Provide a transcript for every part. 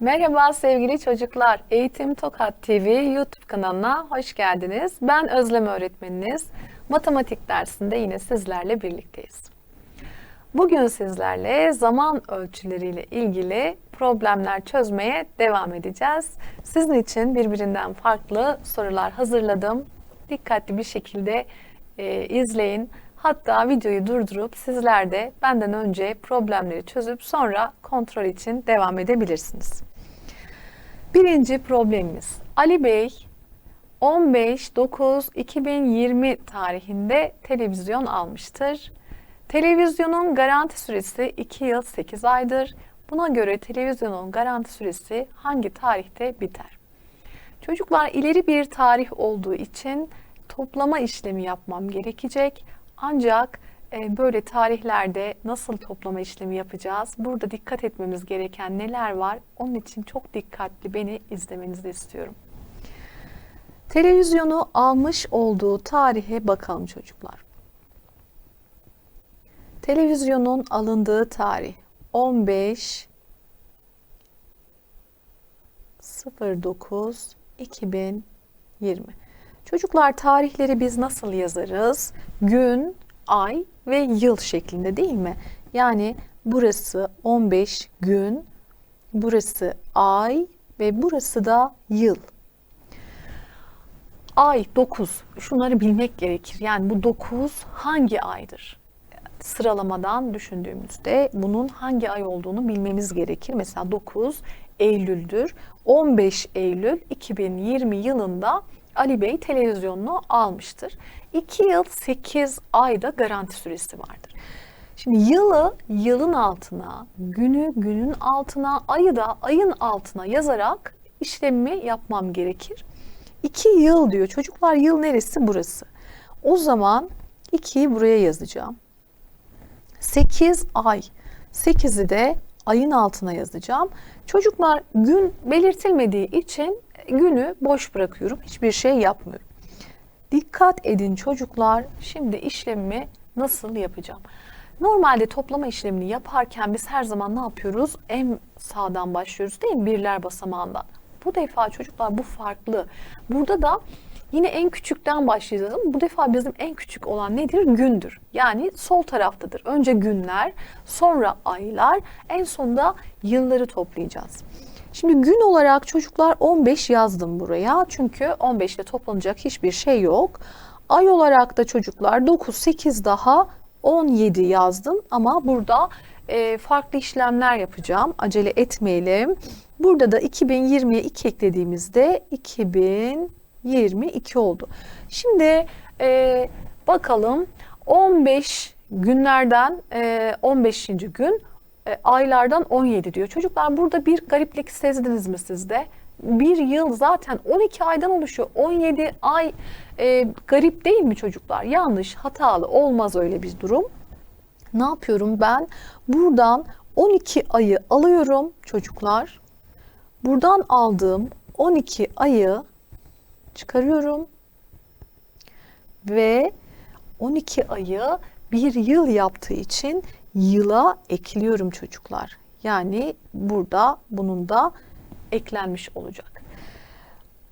Merhaba sevgili çocuklar. Eğitim Tokat TV YouTube kanalına hoş geldiniz. Ben Özlem öğretmeniniz. Matematik dersinde yine sizlerle birlikteyiz. Bugün sizlerle zaman ölçüleriyle ilgili problemler çözmeye devam edeceğiz. Sizin için birbirinden farklı sorular hazırladım. Dikkatli bir şekilde e, izleyin. Hatta videoyu durdurup sizler de benden önce problemleri çözüp sonra kontrol için devam edebilirsiniz. Birinci problemimiz. Ali Bey 15-9-2020 tarihinde televizyon almıştır. Televizyonun garanti süresi 2 yıl 8 aydır. Buna göre televizyonun garanti süresi hangi tarihte biter? Çocuklar ileri bir tarih olduğu için toplama işlemi yapmam gerekecek. Ancak böyle tarihlerde nasıl toplama işlemi yapacağız? Burada dikkat etmemiz gereken neler var? Onun için çok dikkatli beni izlemenizi istiyorum. Televizyonu almış olduğu tarihe bakalım çocuklar. Televizyonun alındığı tarih 15 09 2020. Çocuklar tarihleri biz nasıl yazarız? Gün, ay ve yıl şeklinde değil mi? Yani burası 15 gün, burası ay ve burası da yıl. Ay 9. Şunları bilmek gerekir. Yani bu 9 hangi aydır? Sıralamadan düşündüğümüzde bunun hangi ay olduğunu bilmemiz gerekir. Mesela 9 Eylül'dür. 15 Eylül 2020 yılında Ali Bey televizyonunu almıştır. 2 yıl 8 ayda garanti süresi vardır. Şimdi yılı yılın altına, günü günün altına, ayı da ayın altına yazarak işlemimi yapmam gerekir. 2 yıl diyor. Çocuklar yıl neresi? Burası. O zaman 2'yi buraya yazacağım. 8 ay. 8'i de ayın altına yazacağım. Çocuklar gün belirtilmediği için günü boş bırakıyorum. Hiçbir şey yapmıyorum. Dikkat edin çocuklar. Şimdi işlemimi nasıl yapacağım? Normalde toplama işlemini yaparken biz her zaman ne yapıyoruz? En sağdan başlıyoruz değil mi? Birler basamağından. Bu defa çocuklar bu farklı. Burada da yine en küçükten başlayacağız ama bu defa bizim en küçük olan nedir? Gündür. Yani sol taraftadır. Önce günler, sonra aylar, en sonunda yılları toplayacağız. Şimdi gün olarak çocuklar 15 yazdım buraya. Çünkü 15 ile toplanacak hiçbir şey yok. Ay olarak da çocuklar 9, 8 daha 17 yazdım. Ama burada e, farklı işlemler yapacağım. Acele etmeyelim. Burada da 2020'ye 2 eklediğimizde 2022 oldu. Şimdi e, bakalım 15 günlerden e, 15. gün e, aylardan 17 diyor. Çocuklar burada bir gariplik sezdiniz mi sizde? Bir yıl zaten 12 aydan oluşuyor. 17 ay e, garip değil mi çocuklar? Yanlış, hatalı, olmaz öyle bir durum. Ne yapıyorum ben? Buradan 12 ayı alıyorum çocuklar. Buradan aldığım 12 ayı çıkarıyorum. Ve 12 ayı bir yıl yaptığı için yıla ekliyorum çocuklar. Yani burada bunun da eklenmiş olacak.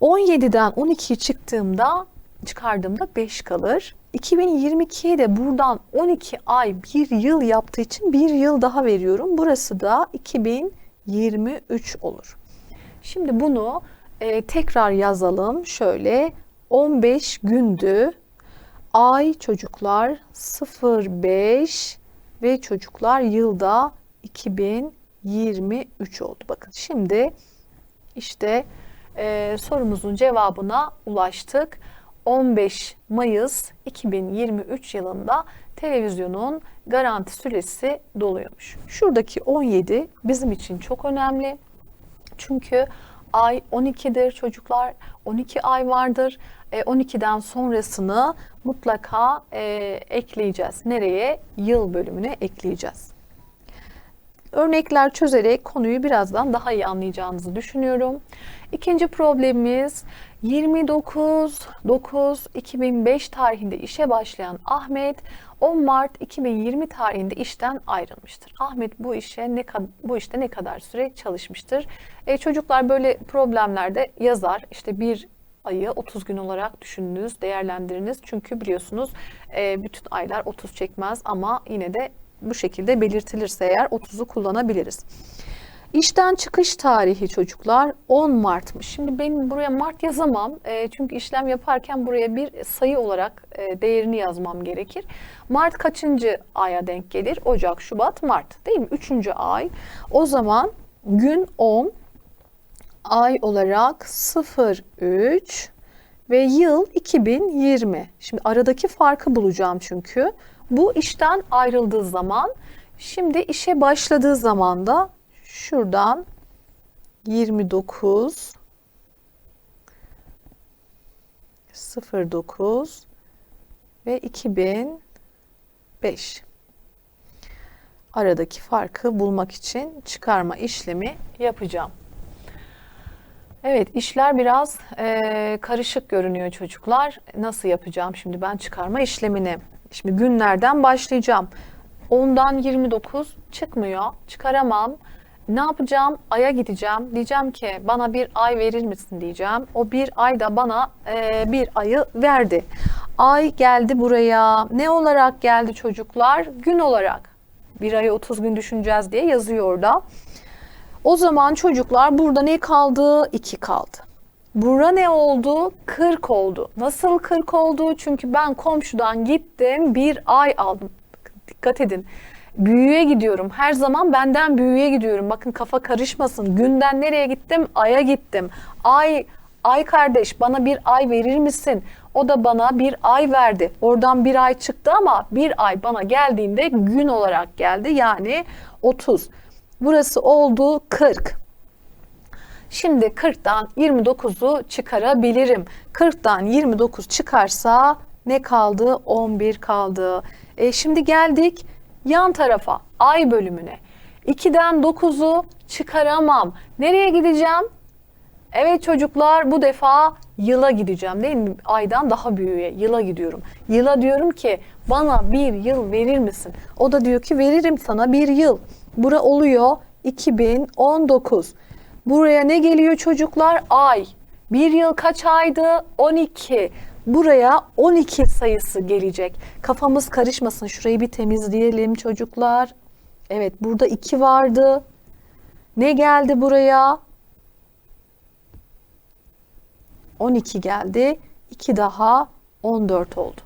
17'den 12'yi çıktığımda çıkardığımda 5 kalır. 2022'ye de buradan 12 ay bir yıl yaptığı için bir yıl daha veriyorum. Burası da 2023 olur. Şimdi bunu e, tekrar yazalım. Şöyle 15 gündü. Ay çocuklar 05 ve çocuklar yılda 2023 oldu. Bakın şimdi işte e, sorumuzun cevabına ulaştık. 15 Mayıs 2023 yılında televizyonun garanti süresi doluyormuş. Şuradaki 17 bizim için çok önemli. Çünkü ay 12'dir çocuklar. 12 ay vardır. E, 12'den sonrasını mutlaka e, ekleyeceğiz. Nereye? Yıl bölümüne ekleyeceğiz. Örnekler çözerek konuyu birazdan daha iyi anlayacağınızı düşünüyorum. İkinci problemimiz 29 9 2005 tarihinde işe başlayan Ahmet 10 Mart 2020 tarihinde işten ayrılmıştır. Ahmet bu işe ne bu işte ne kadar süre çalışmıştır? E, çocuklar böyle problemlerde yazar. İşte bir ayı 30 gün olarak düşününüz, değerlendiriniz. Çünkü biliyorsunuz e, bütün aylar 30 çekmez ama yine de bu şekilde belirtilirse eğer 30'u kullanabiliriz. İşten çıkış tarihi çocuklar 10 Mart'mış. Şimdi benim buraya Mart yazamam. E, çünkü işlem yaparken buraya bir sayı olarak e, değerini yazmam gerekir. Mart kaçıncı aya denk gelir? Ocak, Şubat, Mart değil mi? Üçüncü ay. O zaman gün 10, ay olarak 03 ve yıl 2020. Şimdi aradaki farkı bulacağım çünkü. Bu işten ayrıldığı zaman, şimdi işe başladığı zaman da şuradan 29 09 ve 2005 aradaki farkı bulmak için çıkarma işlemi yapacağım. Evet işler biraz e, karışık görünüyor çocuklar. Nasıl yapacağım şimdi ben çıkarma işlemini? Şimdi günlerden başlayacağım. 10'dan 29 çıkmıyor. Çıkaramam. Ne yapacağım? Ay'a gideceğim. Diyeceğim ki bana bir ay verir misin diyeceğim. O bir ay da bana e, bir ayı verdi. Ay geldi buraya. Ne olarak geldi çocuklar? Gün olarak. Bir ayı 30 gün düşüneceğiz diye yazıyor orada. O zaman çocuklar burada ne kaldı? 2 kaldı. Bura ne oldu? 40 oldu. Nasıl 40 oldu? Çünkü ben komşudan gittim bir ay aldım. Dikkat edin. Büyüye gidiyorum. Her zaman benden büyüye gidiyorum. Bakın kafa karışmasın. Günden nereye gittim? Ay'a gittim. Ay, ay kardeş bana bir ay verir misin? O da bana bir ay verdi. Oradan bir ay çıktı ama bir ay bana geldiğinde gün olarak geldi. Yani 30. Burası oldu 40. Şimdi 40'tan 29'u çıkarabilirim. 40'tan 29 çıkarsa ne kaldı? 11 kaldı. E şimdi geldik yan tarafa ay bölümüne. 2'den 9'u çıkaramam. Nereye gideceğim? Evet çocuklar bu defa yıla gideceğim değil mi? Aydan daha büyüğe yıla gidiyorum. Yıla diyorum ki bana bir yıl verir misin? O da diyor ki veririm sana bir yıl. Bura oluyor 2019. Buraya ne geliyor çocuklar? Ay. Bir yıl kaç aydı? 12. Buraya 12 sayısı gelecek. Kafamız karışmasın. Şurayı bir temizleyelim çocuklar. Evet burada 2 vardı. Ne geldi buraya? 12 geldi. 2 daha 14 oldu.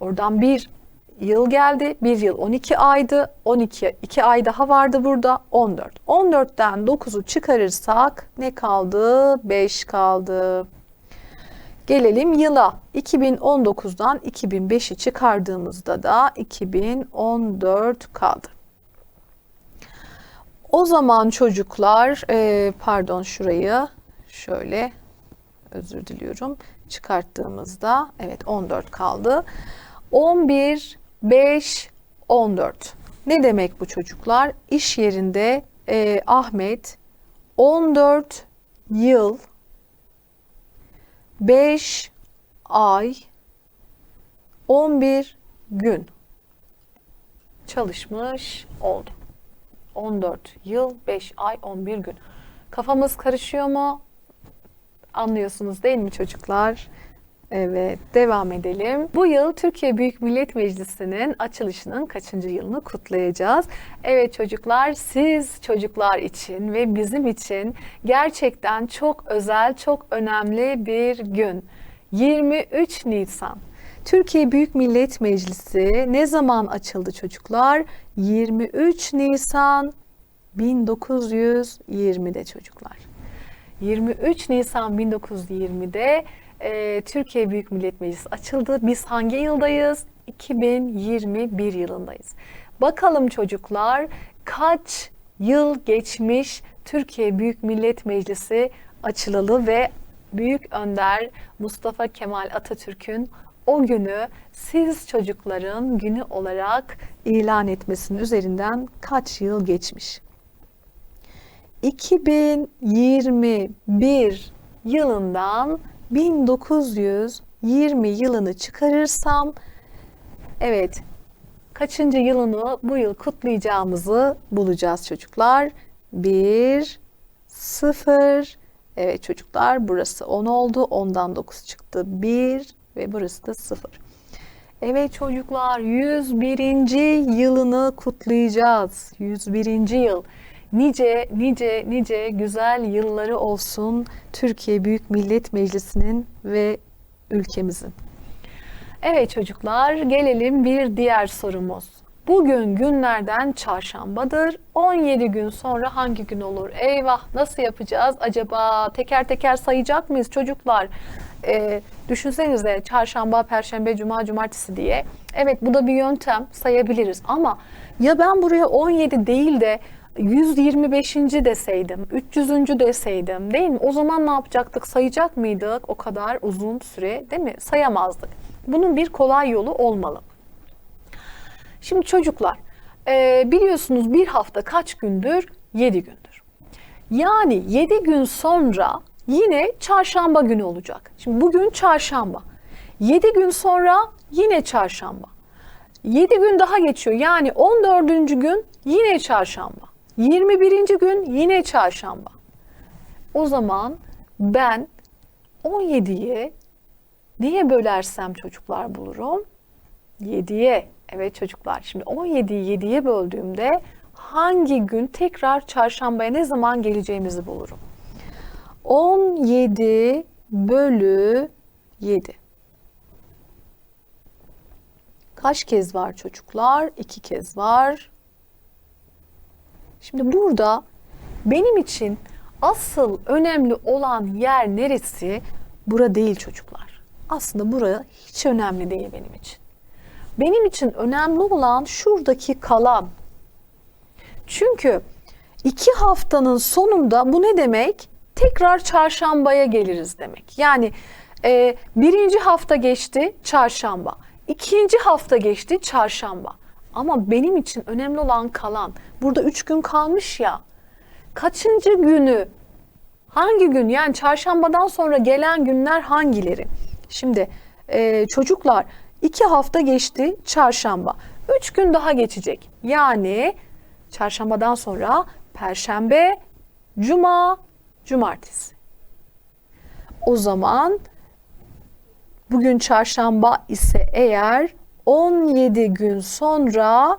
Oradan bir yıl geldi. Bir yıl 12 aydı. 12 2 ay daha vardı burada. 14. 14'ten 9'u çıkarırsak ne kaldı? 5 kaldı. Gelelim yıla. 2019'dan 2005'i çıkardığımızda da 2014 kaldı. O zaman çocuklar, e, pardon şurayı şöyle özür diliyorum çıkarttığımızda evet 14 kaldı. 11, 5, 14. Ne demek bu çocuklar? İş yerinde e, Ahmet 14 yıl 5 ay 11 gün çalışmış oldu. 14 yıl 5 ay 11 gün. Kafamız karışıyor mu? Anlıyorsunuz değil mi çocuklar? Evet, devam edelim. Bu yıl Türkiye Büyük Millet Meclisi'nin açılışının kaçıncı yılını kutlayacağız? Evet çocuklar, siz çocuklar için ve bizim için gerçekten çok özel, çok önemli bir gün. 23 Nisan. Türkiye Büyük Millet Meclisi ne zaman açıldı çocuklar? 23 Nisan 1920'de çocuklar. 23 Nisan 1920'de e, Türkiye Büyük Millet Meclisi açıldı. Biz hangi yıldayız? 2021 yılındayız. Bakalım çocuklar kaç yıl geçmiş Türkiye Büyük Millet Meclisi açılalı ve Büyük Önder Mustafa Kemal Atatürk'ün o günü siz çocukların günü olarak ilan etmesinin üzerinden kaç yıl geçmiş? 2021 yılından 1920 yılını çıkarırsam Evet. Kaçıncı yılını bu yıl kutlayacağımızı bulacağız çocuklar. 1 0 Evet çocuklar burası 10 oldu. 10'dan 9 çıktı. 1 ve burası da 0. Evet çocuklar 101. yılını kutlayacağız. 101. yıl. Nice nice nice güzel yılları olsun Türkiye Büyük Millet Meclisi'nin ve ülkemizin. Evet çocuklar gelelim bir diğer sorumuz. Bugün günlerden çarşambadır. 17 gün sonra hangi gün olur? Eyvah nasıl yapacağız acaba? Teker teker sayacak mıyız çocuklar? Ee, düşünsenize çarşamba, perşembe, cuma, cumartesi diye. Evet bu da bir yöntem sayabiliriz ama ya ben buraya 17 değil de 125. deseydim, 300. deseydim değil mi? O zaman ne yapacaktık? Sayacak mıydık? O kadar uzun süre değil mi? Sayamazdık. Bunun bir kolay yolu olmalı. Şimdi çocuklar e, biliyorsunuz bir hafta kaç gündür? 7 gündür. Yani 7 gün sonra yine çarşamba günü olacak. Şimdi bugün çarşamba. 7 gün sonra yine çarşamba. 7 gün daha geçiyor. Yani 14. gün yine çarşamba. 21. gün yine çarşamba. O zaman ben 17'ye neye bölersem çocuklar bulurum? 7'ye. Evet çocuklar şimdi 17'yi 7'ye böldüğümde hangi gün tekrar çarşambaya ne zaman geleceğimizi bulurum. 17 bölü 7. Kaç kez var çocuklar? İki kez var. Şimdi burada benim için asıl önemli olan yer neresi? Bura değil çocuklar. Aslında bura hiç önemli değil benim için. Benim için önemli olan şuradaki kalan. Çünkü iki haftanın sonunda bu ne demek? Tekrar çarşambaya geliriz demek. Yani e, birinci hafta geçti çarşamba. ikinci hafta geçti çarşamba. Ama benim için önemli olan kalan. Burada üç gün kalmış ya. Kaçıncı günü? Hangi gün? Yani çarşambadan sonra gelen günler hangileri? Şimdi e, çocuklar iki hafta geçti çarşamba. Üç gün daha geçecek. Yani çarşambadan sonra perşembe, cuma, cumartesi. O zaman bugün çarşamba ise eğer 17 gün sonra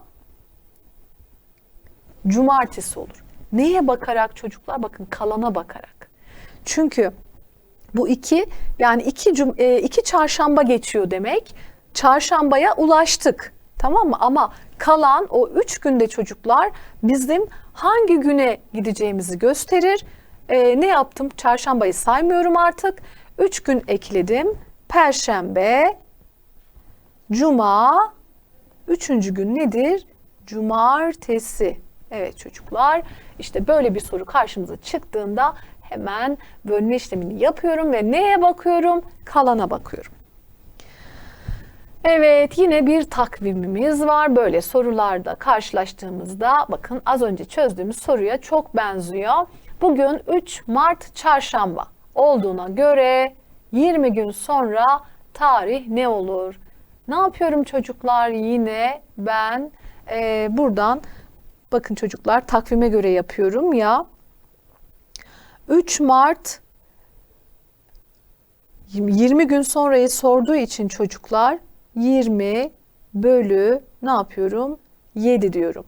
cumartesi olur. Neye bakarak çocuklar? Bakın kalana bakarak. Çünkü bu iki yani iki, cum, e, iki çarşamba geçiyor demek. Çarşambaya ulaştık. Tamam mı? Ama kalan o üç günde çocuklar bizim hangi güne gideceğimizi gösterir. E, ne yaptım? Çarşambayı saymıyorum artık. Üç gün ekledim. Perşembe, Cuma, üçüncü gün nedir? Cumartesi. Evet çocuklar işte böyle bir soru karşımıza çıktığında hemen bölme işlemini yapıyorum ve neye bakıyorum? Kalana bakıyorum. Evet yine bir takvimimiz var. Böyle sorularda karşılaştığımızda bakın az önce çözdüğümüz soruya çok benziyor. Bugün 3 Mart çarşamba olduğuna göre 20 gün sonra tarih ne olur? Ne yapıyorum çocuklar? Yine ben e, buradan bakın çocuklar takvime göre yapıyorum ya. 3 Mart 20 gün sonrayı sorduğu için çocuklar 20 bölü ne yapıyorum? 7 diyorum.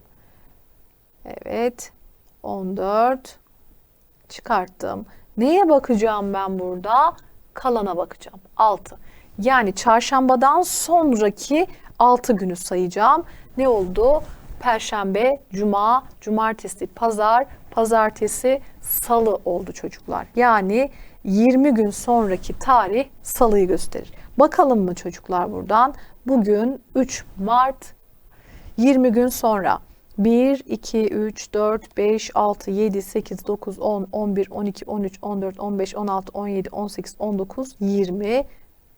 Evet. 14 çıkarttım. Neye bakacağım ben burada? Kalana bakacağım. 6. Yani çarşambadan sonraki 6 günü sayacağım. Ne oldu? Perşembe, cuma, cumartesi, pazar, pazartesi, salı oldu çocuklar. Yani 20 gün sonraki tarih salıyı gösterir. Bakalım mı çocuklar buradan? Bugün 3 Mart 20 gün sonra 1, 2, 3, 4, 5, 6, 7, 8, 9, 10, 11, 12, 13, 14, 15, 16, 17, 18, 19, 20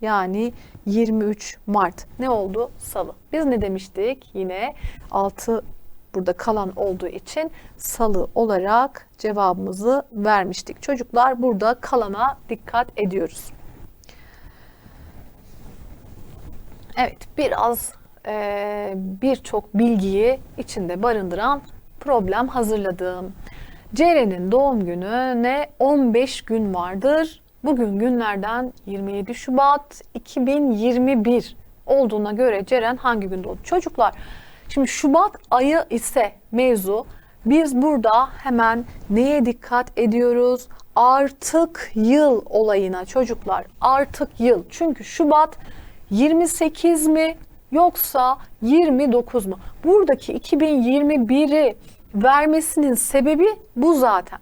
yani 23 Mart ne oldu? Salı. Biz ne demiştik? Yine 6 burada kalan olduğu için salı olarak cevabımızı vermiştik. Çocuklar burada kalana dikkat ediyoruz. Evet biraz e, birçok bilgiyi içinde barındıran problem hazırladım. Ceren'in doğum gününe 15 gün vardır. Bugün günlerden 27 Şubat 2021 olduğuna göre Ceren hangi gün doğdu? Çocuklar şimdi Şubat ayı ise mevzu biz burada hemen neye dikkat ediyoruz? Artık yıl olayına çocuklar. Artık yıl. Çünkü Şubat 28 mi yoksa 29 mu? Buradaki 2021'i vermesinin sebebi bu zaten.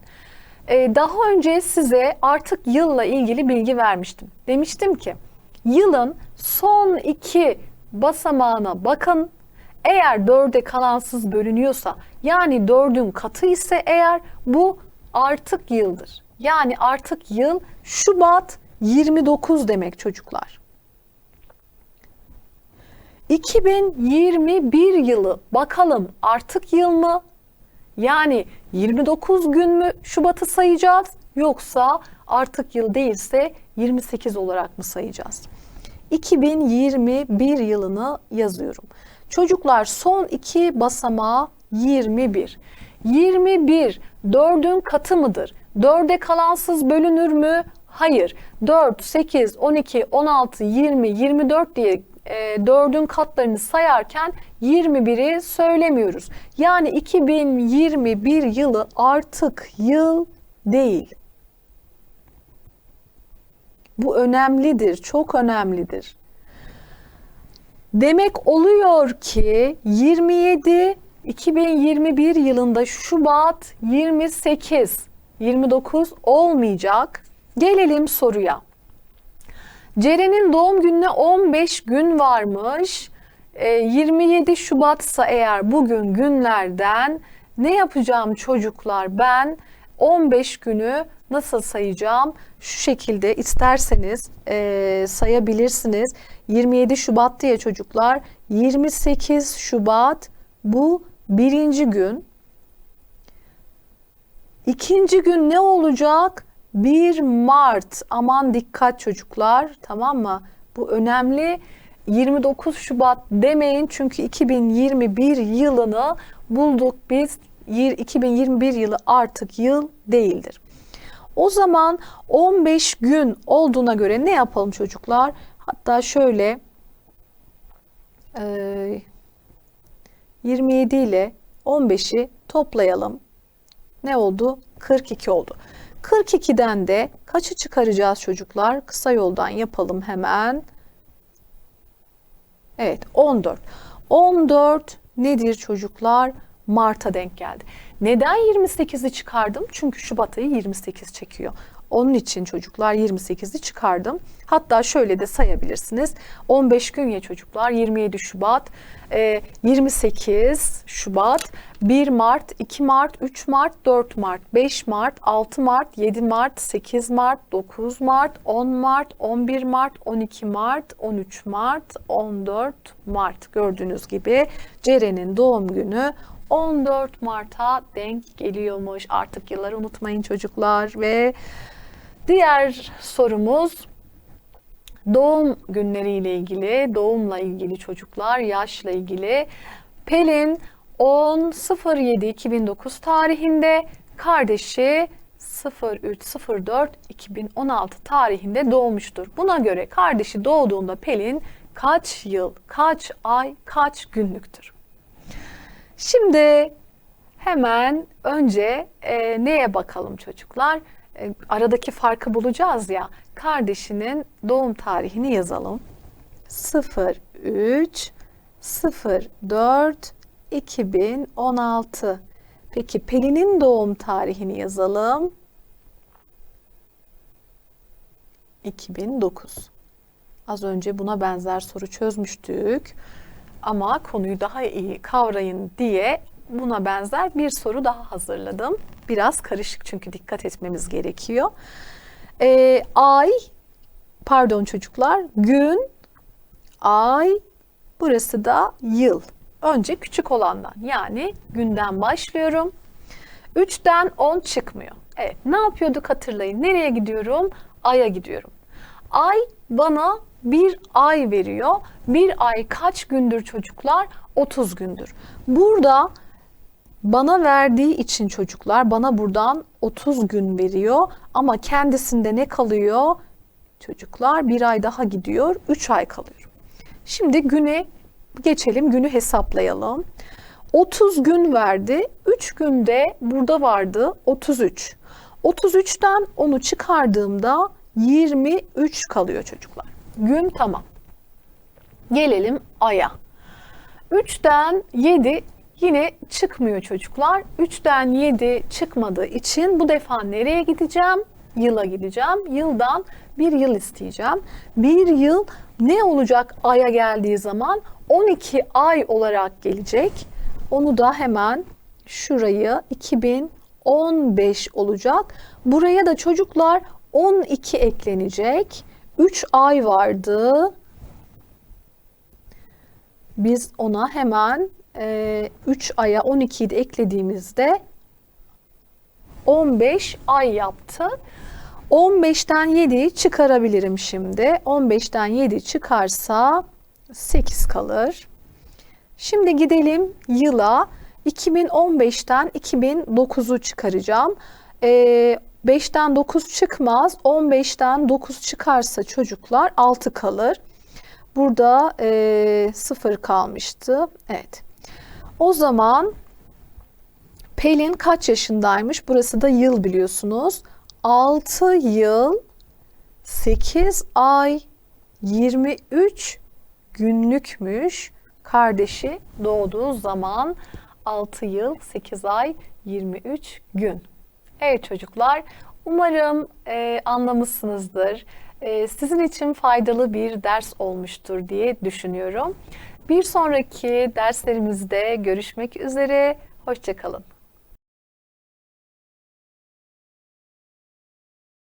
Ee, daha önce size artık yılla ilgili bilgi vermiştim. Demiştim ki yılın son iki basamağına bakın. Eğer dörde kalansız bölünüyorsa yani dördün katı ise eğer bu artık yıldır. Yani artık yıl Şubat 29 demek çocuklar. 2021 yılı bakalım artık yıl mı? Yani 29 gün mü Şubat'ı sayacağız yoksa artık yıl değilse 28 olarak mı sayacağız? 2021 yılını yazıyorum. Çocuklar son iki basamağı 21. 21 dördün katı mıdır? Dörde kalansız bölünür mü? Hayır. 4, 8, 12, 16, 20, 24 diye e, dördün katlarını sayarken 21'i söylemiyoruz. Yani 2021 yılı artık yıl değil. Bu önemlidir, çok önemlidir. Demek oluyor ki 27 2021 yılında Şubat 28 29 olmayacak. Gelelim soruya. Ceren'in doğum gününe 15 gün varmış. E, 27 Şubat'sa eğer bugün günlerden ne yapacağım çocuklar? Ben 15 günü nasıl sayacağım? Şu şekilde isterseniz e, sayabilirsiniz. 27 Şubat diye çocuklar 28 Şubat bu birinci gün. İkinci gün ne olacak? 1 Mart. Aman dikkat çocuklar tamam mı? Bu önemli. 29 Şubat demeyin çünkü 2021 yılını bulduk biz. 2021 yılı artık yıl değildir. O zaman 15 gün olduğuna göre ne yapalım çocuklar? Hatta şöyle 27 ile 15'i toplayalım. Ne oldu? 42 oldu. 42'den de kaçı çıkaracağız çocuklar? Kısa yoldan yapalım hemen. Evet 14. 14 nedir çocuklar? Mart'a denk geldi. Neden 28'i çıkardım? Çünkü Şubat ayı 28 çekiyor. Onun için çocuklar 28'i çıkardım. Hatta şöyle de sayabilirsiniz. 15 gün ya çocuklar 27 Şubat, 28 Şubat, 1 Mart, 2 Mart, 3 Mart, 4 Mart, 5 Mart, 6 Mart, 7 Mart, 8 Mart, 9 Mart, 10 Mart, 11 Mart, 12 Mart, 13 Mart, 14 Mart. Gördüğünüz gibi Ceren'in doğum günü 14 Mart'a denk geliyormuş. Artık yılları unutmayın çocuklar ve diğer sorumuz doğum günleriyle ilgili, doğumla ilgili çocuklar, yaşla ilgili. Pelin 10.07.2009 tarihinde, kardeşi 03.04.2016 tarihinde doğmuştur. Buna göre kardeşi doğduğunda Pelin kaç yıl, kaç ay, kaç günlüktür? Şimdi hemen önce e, neye bakalım çocuklar? E, aradaki farkı bulacağız ya. Kardeşinin doğum tarihini yazalım. 03 04 2016. Peki Pelin'in doğum tarihini yazalım. 2009. Az önce buna benzer soru çözmüştük. Ama konuyu daha iyi kavrayın diye buna benzer bir soru daha hazırladım. Biraz karışık çünkü dikkat etmemiz gerekiyor. Ee, ay, pardon çocuklar, gün, ay, burası da yıl. Önce küçük olandan yani günden başlıyorum. 3'ten 10 çıkmıyor. Evet ne yapıyorduk hatırlayın. Nereye gidiyorum? Ay'a gidiyorum. Ay bana bir ay veriyor. Bir ay kaç gündür çocuklar? 30 gündür. Burada bana verdiği için çocuklar bana buradan 30 gün veriyor ama kendisinde ne kalıyor? Çocuklar bir ay daha gidiyor, 3 ay kalıyor. Şimdi güne geçelim, günü hesaplayalım. 30 gün verdi. 3 günde burada vardı 33. 33'ten onu çıkardığımda 23 kalıyor çocuklar. Gün tamam. Gelelim aya. 3'ten 7 yine çıkmıyor çocuklar. 3'ten 7 çıkmadığı için bu defa nereye gideceğim? Yıla gideceğim. Yıldan bir yıl isteyeceğim. Bir yıl ne olacak aya geldiği zaman? 12 ay olarak gelecek. Onu da hemen şurayı 2015 olacak. Buraya da çocuklar 12 eklenecek. 3 ay vardı. Biz ona hemen e, 3 aya 12'yi de eklediğimizde 15 ay yaptı. 15'ten 7'yi çıkarabilirim şimdi. 15'ten 7 çıkarsa 8 kalır. Şimdi gidelim yıla. 2015'ten 2009'u çıkaracağım. Ee, 5'ten 9 çıkmaz. 15'ten 9 çıkarsa çocuklar 6 kalır. Burada e, 0 kalmıştı. Evet. O zaman Pelin kaç yaşındaymış? Burası da yıl biliyorsunuz. 6 yıl 8 ay 23 günlükmüş kardeşi doğduğu zaman 6 yıl 8 ay 23 gün. Evet çocuklar umarım e, anlamışsınızdır. E, sizin için faydalı bir ders olmuştur diye düşünüyorum. Bir sonraki derslerimizde görüşmek üzere. Hoşçakalın.